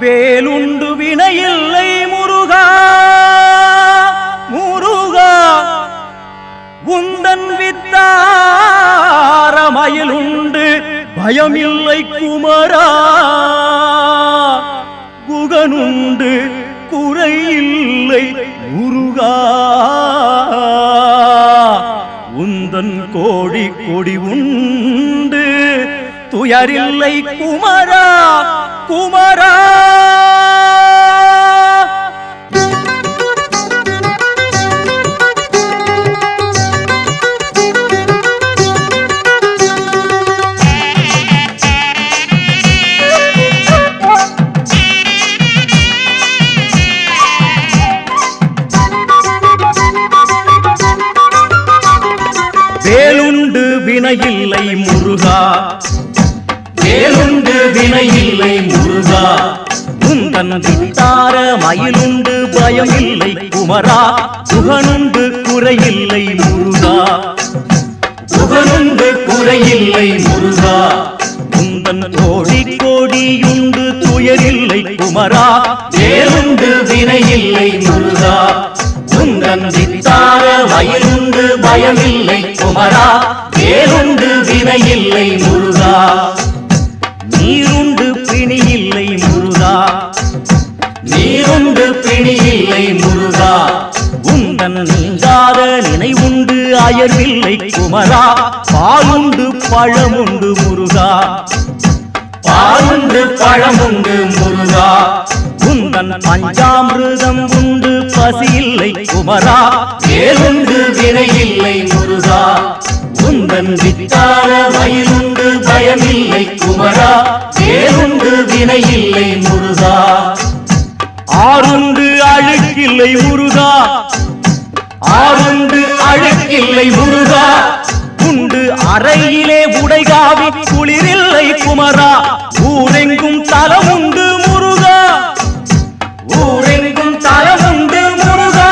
வேலுண்டு வினையில்லை முருகா முருகா உந்தன் வித்தாரமயிலுண்டு பயமில்லை குமரா குகனுண்டு குறையில்லை முருகா. உந்தன் கோடி கொடி உண்டு துயரில்லை குமரா குமரா. வேலுண்டு வினையில்லை முருகா. வேலுண்டு வினையில்லை முருகா. உந்தன் வித்தார மயிலுண்டு பயமில்லை குமரா. சுகனுண்டு குறையில்லை முருகா. சுகனுண்டு குறையில்லை முருகா. உந்தன் கோடி கோடியுண்டு துயரில்லை குமரா. வேலுண்டு வினையில்லை முருகா. உந்தன் வித்தார மயிலுண்டு பயமில்லை குமரா. வேலுண்டு வினையில்லை முருகா. நீருண்டு பிணியில்லை முருகா. உந்தன் நீங்காத நினைவுண்டு அயர்வில்லை குமரா. பாலுண்டு பழமுண்டு முருகா. பாலுண்டு பழமுண்டு முருகா. உந்தன் பஞ்சாமிருதம் உண்டு பசி இல்லை குமரா. வேலுண்டு வினையில்லை முருகா. உந்தன் வித்தார வயலுண்டு பயமில்லை குமரா. வேலுண்டு வினையில்லை முருகா. ஆறுண்டு அழுக்கில்லை முருகா. ஆறுண்டு அழுக்கில்லை முருகா. உண்டு அறையிலே உடைகாவி குளிரில்லை குமரா. ஊரெங்கும் தலமுண்டு முருகா. ஊரெங்கும் தலமுண்டு முருகா.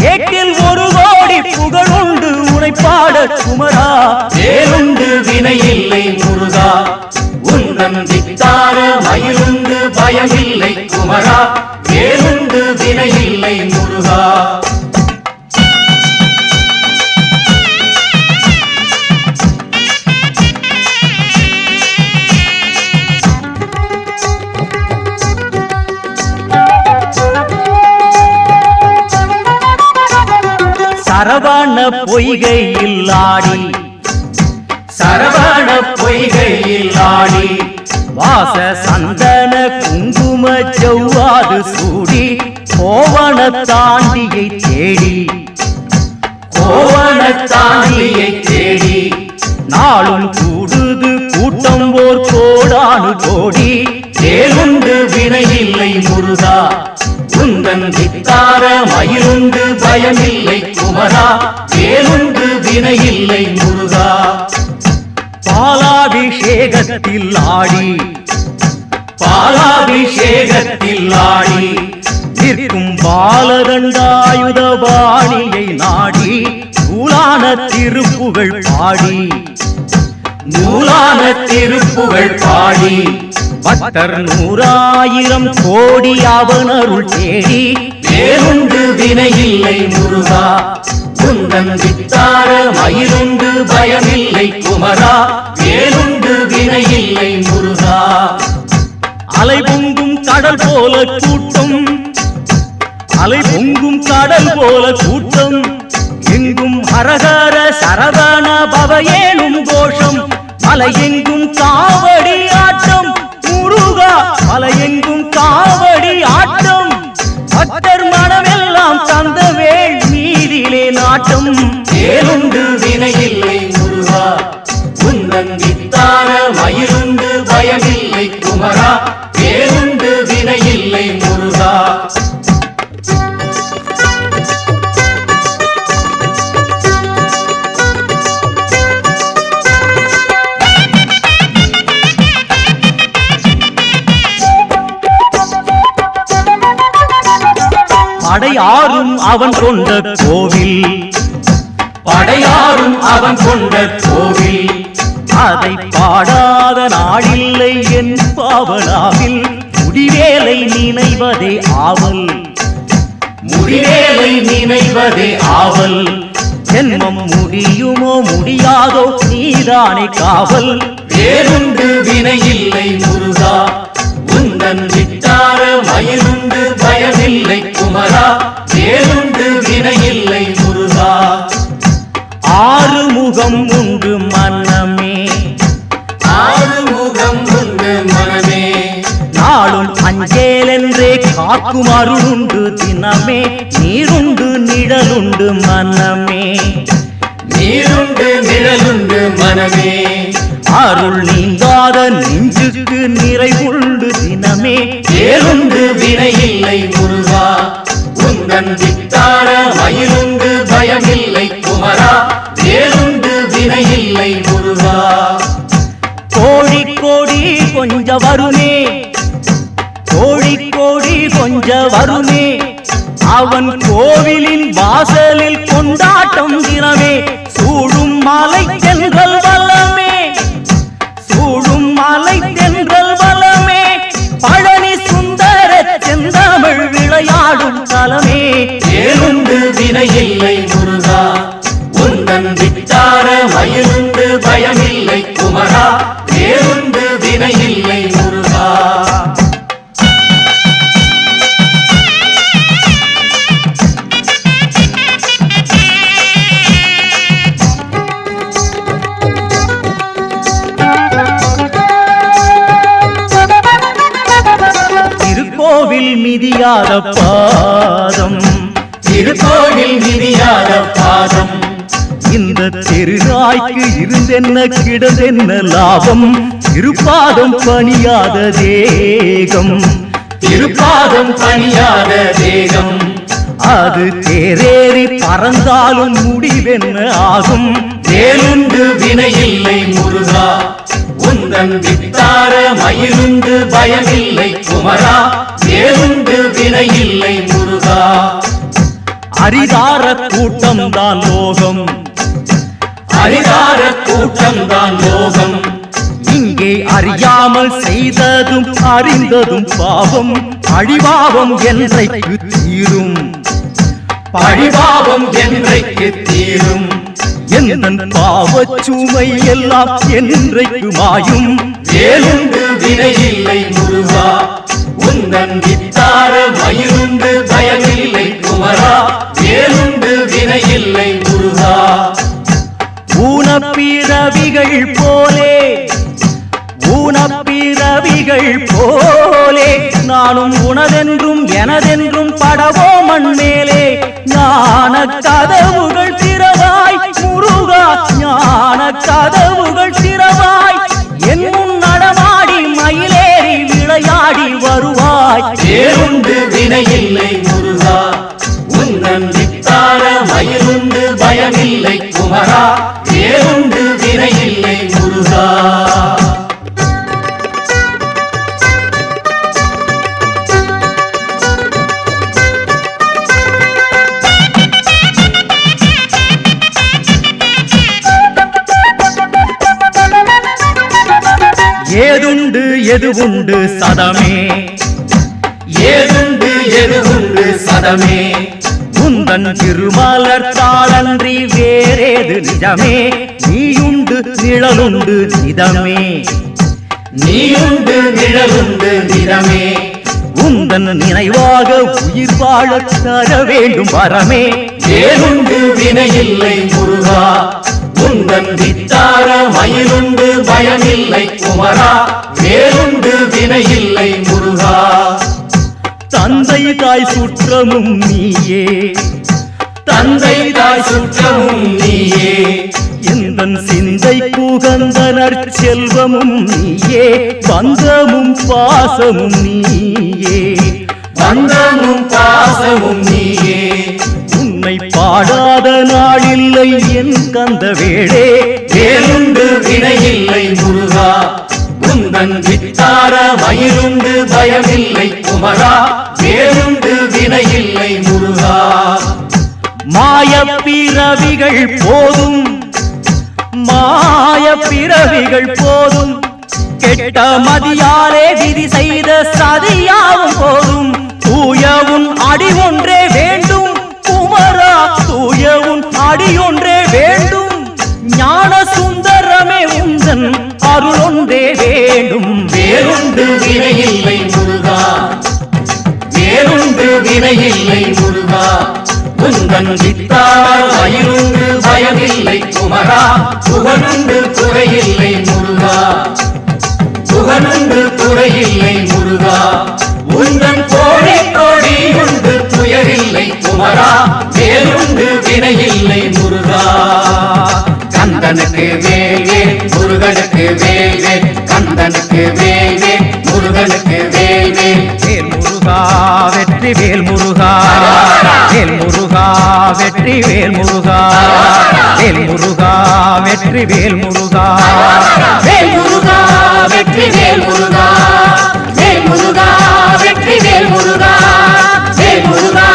ஏட்டில் ஒரு கோடி புகழுண்டு உரைப்பாட குமரா. வேலுண்டு வினையில்லை முருகா. உந்தன் வித்தார மயிலுண்டு பயமில்லை குமரா. முருகா சரவண பொய்கையில் ஆடி. சரவண பொய்கையில் ஆடி. வாச சந்தன குங்கும செவ்வாது கோவண தேடி கோவண தேடி நாளும் கூடுது கூட்டம் ஓர் கோடானு கோடி தேலுண்டு வினையில்லை முருகா குந்தன் வித்தார மயிலுண்டு பயமில்லை குமரா தேலுண்டு வினையில்லை முருகா. பாலாபிஷேகத்தில் ஆடி பாலாபிஷேகத்தில் ஆடி நிற்கும் பாலதண்டாயுத பாணியை நாடி நூலான திருப்புகள் பாடி. நூலான திருப்புகள் பாடி. பத்தர் நூறாயிரம் கோடி அவனருள் தேடி. வேறுண்டு வினையில்லை முருகா. குந்தன் வித்தார மயிருண்டு பயமில்லை குமரா. வேலுண்டு வினையில்லை முருகா. அலை பொங்கும் கடல் போல கூட்டம் அலை பொங்கும் கடல் போல கூட்டம். எங்கும் ஹரஹர சரவண பவ கோஷம். மலை எங்கும் காவடி ஆட்டம். முருகா மலை எங்கும் காவடி ஆட்டம். பக்தர் மனமெல்லாம் தந்த வேள் நீரிலே நாட்டம். ஏழுண்டு வினையில்லை முருகா. உந்தன் வித்தான மயிலுண்டு படையாரும் அவன் கொண்ட கோவில். படையாரும் அவன் கொண்ட கோவில். அதை பாடாத நாளில்லை என் பாவலாவில். முடிவேலை நினைவதே ஆவல். முடிவேலை நினைவதே ஆவல். ஜென்மம் முடியுமோ முடியாதோ நீதானே காவல். வேறுண்டு வினையில்லை முருகா. உந்தன் விட்டார மயிலுண்டு பயமில்லை குமரா வேறுண்டு வினையில்லை முருகா. ஆறு முகம் உண்டு மன்னமே ஆறு முகம் உண்டு மனமே. நாளும் அஞ்சேலென்றே காக்கும் அருளுண்டு தினமே. நீருண்டு நிழலுண்டு மன்னமே நீருண்டு நிழலுண்டு மனமே. அருள் நீங்காத நெஞ்சுக்கு நிறைவுண்டு தினமே. வேறுண்டு வினையில்லை முருகா. உந்தன் விட்டார மயிலுண்டு பயமில்லை குமரா. வேறுண்டு வினையில்லை முருகா. கோடி கோடி கொஞ்ச வருமே. கோடி கோடி கொஞ்ச வருமே. அவன் கோவிலின் வாசலில் கொண்டாட்டம் தினமே. திருக்கோவில் மிதியாத பாதம். திருக்கோவில் விதியாத பாதம். இந்த தெருநாய்க்கு இருந்தென்ன கிடந்தென்ன லாபம்? இருப்பாதம் பணியாத தேகம். திருப்பாதம் பணியாத தேகம். அது தேரேறி பறந்தாலும் முடிவென்ன ஆகும்? வேலுண்டு வினையில்லை முருகா. உந்தன் வித்தார மயிலுண்டு பயமில்லை குமரா. வேலுண்டு வினையில்லை முருகா. அரிதார கூட்டம் தான் லோகம். அரிதார கூட்டம்தான் லோகம். இங்கே அறியாமல் செய்ததும் அறிந்ததும் பாவம். அழிவாவம் என்றைக்கு தீரும்? பழிபாவம் என்றைக்கு தீரும்? எந்த பாவச் சுமை எல்லாம் என்றைக்கு மாயும்? வேலுண்டு வினையில்லை முருகா. உந்தன் வித்தார மயிலுண்டு பயமில்லை குமரா வேலுண்டு வினையில்லை முருகா. ஊனப்பிறவிகள் போலே ஊனப்பிறவிகள் போலே நானும் உனதென்றும் எனதென்றும் படவோ மண் மேலே ஞான கதவுகள் வினையில்லை முருகா. உந்தன் வித்தார மயிலுண்டு பயமில்லை குமரா. வேலுண்டு வினையில்லை முருகா. ஏதுண்டு எது உண்டு சதமே. ஏதுண்டு எதுவுண்டு சதமே. உந்தன் திருமலர் தாளன்றி வேறேது நிஜமே. நீயுண்டு நிழலுண்டு நிதமே. நீயுண்டு நிழலுண்டு நிதமே. உந்தன் நினைவாக உயிர் வாழ தர வேண்டும் வரமே. வேலுண்டு வினையில்லை முருகா. உந்தன் வித்தார மயிலுண்டு பயமில்லை குமரா. வேலுண்டு வினையில்லை முருகா தாய் சுற்றமும் நீயே. தந்தை தாய் சுற்றமும் நீயே. எந்தன் சிந்தை குகந்தனர் செல்வமும் நீயே. பந்தமும் பாசமும் நீயே. பந்தமும் பாசமும் நீயே. உன்னை பாடாத நாளில்லை என் கந்த வேளே வேலுண்டு வினையில்லை முருகா. உந்தன் வித்தார மயிலுண்டு பயமில்லை குமரா. வேலுண்டு வினையில்லை முருகா. மாய பிறவிகள் போதும். மாய பிறவிகள் போதும். கெட்ட மதியாலே விதி செய்த சதியாவும் போதும். தூயவும் அடி ஒன்றே வேண்டும். குமரா தூயவும் அடி ஒன்றே வேண்டும். ஞான சுந்தரமே உந்தன் அருள் ஒன்றே வேண்டும். வேறுண்டு வினையில்லை முருகா. வேறுண்டு வினையில்லை முருகா. உந்தன் வித்தார் வயிறுண்டு பயமில்லை குமரா. புகனுண்டு துறையில்லை முருகா. புகனுண்டு துறையில்லை முருகா. உந்தன் கோடி கோடி உண்டு துயரில்லை குமரா. வேறுண்டு வினையில்லை முருகா. கந்தனுக்கு வே வெற்றி வேல் முருகா. வேல் முருகா வெற்றி வேல் முருகா. வேல் முருகா வெற்றி வேல் முருகா. வேல் முருகா வெற்றி வேல் முருகா. வேல் முருகா வெற்றி வேல் முருகா. வேல் முருகா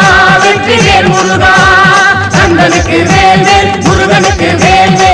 வெற்றி வேல் முருகா. சந்தனுக்கு வேல் வேல் முருகனுக்கு வேல் வேல்.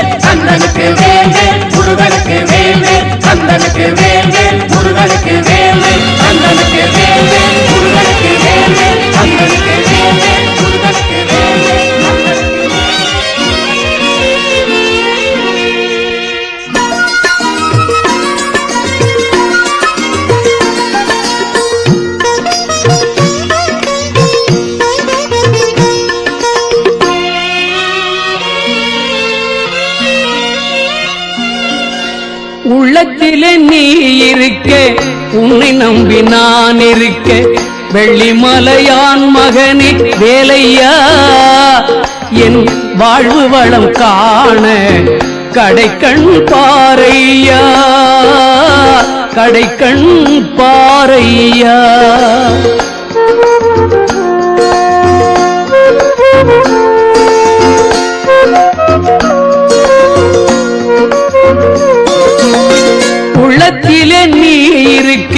வெள்ளிமலையான் மகனே வேலையா? என் வாழ்வு வளம் காண கடைக்கண் பாறையா? கடைக்கண் பாறையா? உள்ளத்திலே நீ இருக்க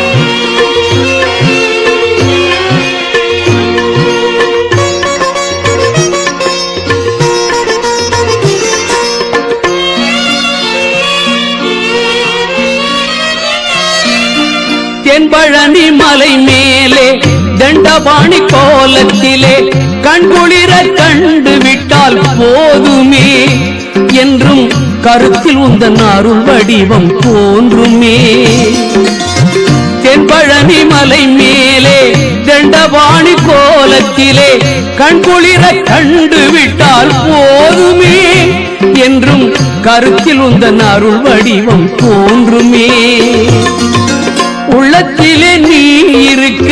பாணி கோலத்திலே கண்குளிர கண்டு விட்டால் போதுமே என்றும் கருத்தில் உந்தன் அருள் வடிவம் தோன்றுமே. தென்பழனி மலை மேலே தண்டபாணி கோலத்திலே கண்குளிர கண்டு விட்டால் போதுமே என்றும் கருத்தில் உந்தன் அருள் வடிவம் தோன்றுமே. உள்ளத்திலே நீ இருக்க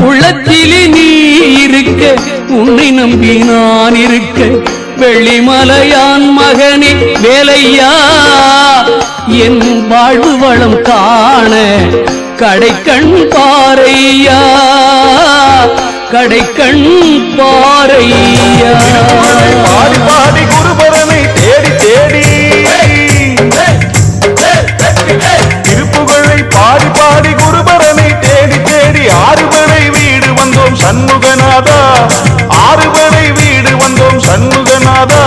உள்ளத்திலே நீ இருக்க உன்னை நம்பி நான் இருக்க. வெள்ளிமலையான் மகனே வேலையா? என் வாழ்வு வளம் காண கடைக்கண் பாறையா? கடைக்கண் பாறையா? பாடி பாடி குருபரனை சண்முகநாதா ஆறுபடை வீடு வந்தோம் சண்முகநாதா.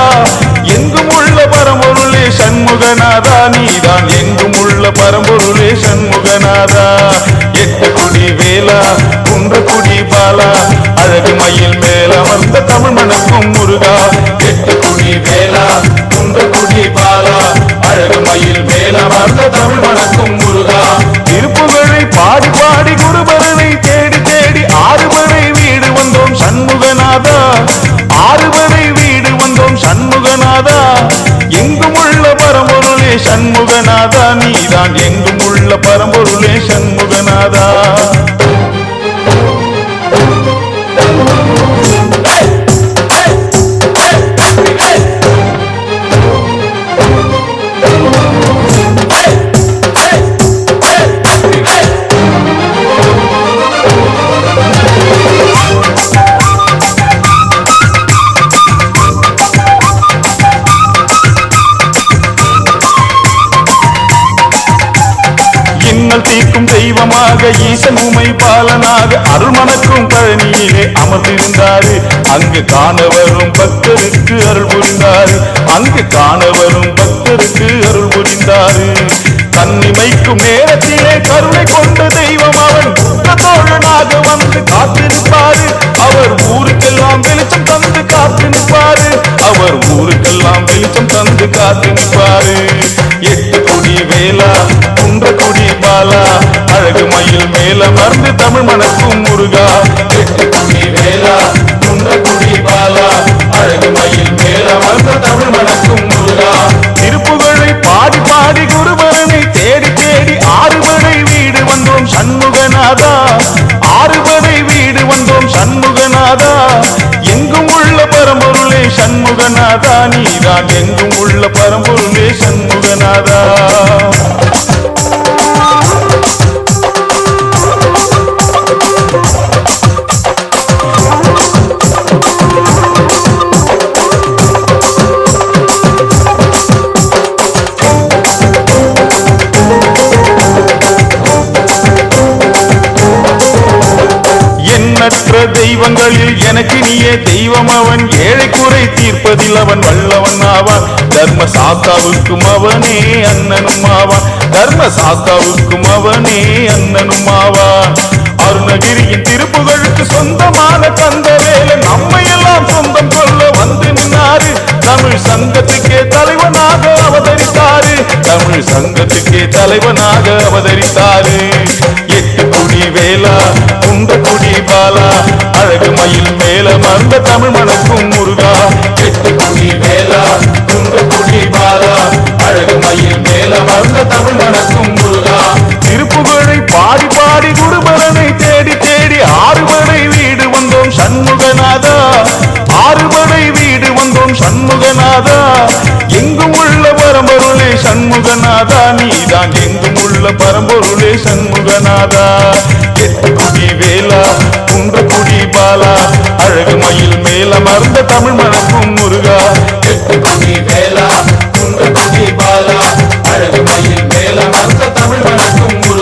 எங்கும் உள்ள பரம்பொருளே சண்முகநாதா. நீதான் எங்கும் உள்ள பரம்பொருளே சண்முகநாதா. எட்டு குடி வேலா குன்று குடி பாலா. தீர்க்கும் ஈசன் உமை பாலனாக அருள் மணக்கும் பழனியிலே அமர்ந்திருந்தாரு. அங்கு காணவரும் பக்தருக்கு அருள் புரிந்தாரு. அங்கு காணவரும் பக்தருக்கு அருள் புரிந்தாரு. தன்னிமைக்கும் நேரத்திலே கருணை கொண்ட தெய்வம் அவன். தோழனாக வந்து காத்து நிற்பாரு அவர் ஊருக்கெல்லாம் வெளிச்சம் தந்து காத்து நிற்பாரு அவர் ஊருக்கெல்லாம் வெளிச்சம் தந்து காத்து நிற்பாரு எட்டு கொடி வேலா குன்ற கொடி பாலா அழகு மயில் மேல மறந்து தமிழ் மணக்கும் முருகா. எட்டு கொடி வேலா குன்ற கொடி பாலா. அழகு மயில் மேல மறந்து தமிழ் மணக்கும் முருகா. திருப்புகழை பாடி பாடி குருபரனை தேடி தேடி ஆறுபடை வீடு வந்தோம் சண்முகநாதா. ஆறுபடை வீடு வந்தோம் சண்முகநாதா. எங்கும் உள்ள பரம்பொருளே சண்முகநாதா. நீதான் எங்கும் உள்ள பரம்பொருளே சண்முகநாதா. தாத்தாவுக்கும் அவனே அண்ணனும் ஆவான் அருணகிரியின் திருப்புகழுக்கு சொந்தமான தந்த வேலை நம்மை எல்லாம் சொந்தம் கொள்ள வந்து நின்னாரு. தமிழ் சங்கத்துக்கே தலைவனாக அவதரித்தாரு. தமிழ் சங்கத்துக்கே தலைவனாக அவதரித்தாரு. எட்டு குடி வேலா குண்ட குடி பாலா அழகு மயில் மேல மறந்த தமிழ் மனக்கும் முருகா பரம்பொருளே சண்முகநாதா. எட்டு குடி வேலா குன்ற குடி பாலா. அழகு மயில் மேல மறந்த தமிழ் மணக்கும் முருகா. எட்டு குடி வேலா குன்ற குடி பாலா. அழகு மயில் மேல மறந்த தமிழ் மணக்கும் முருகா.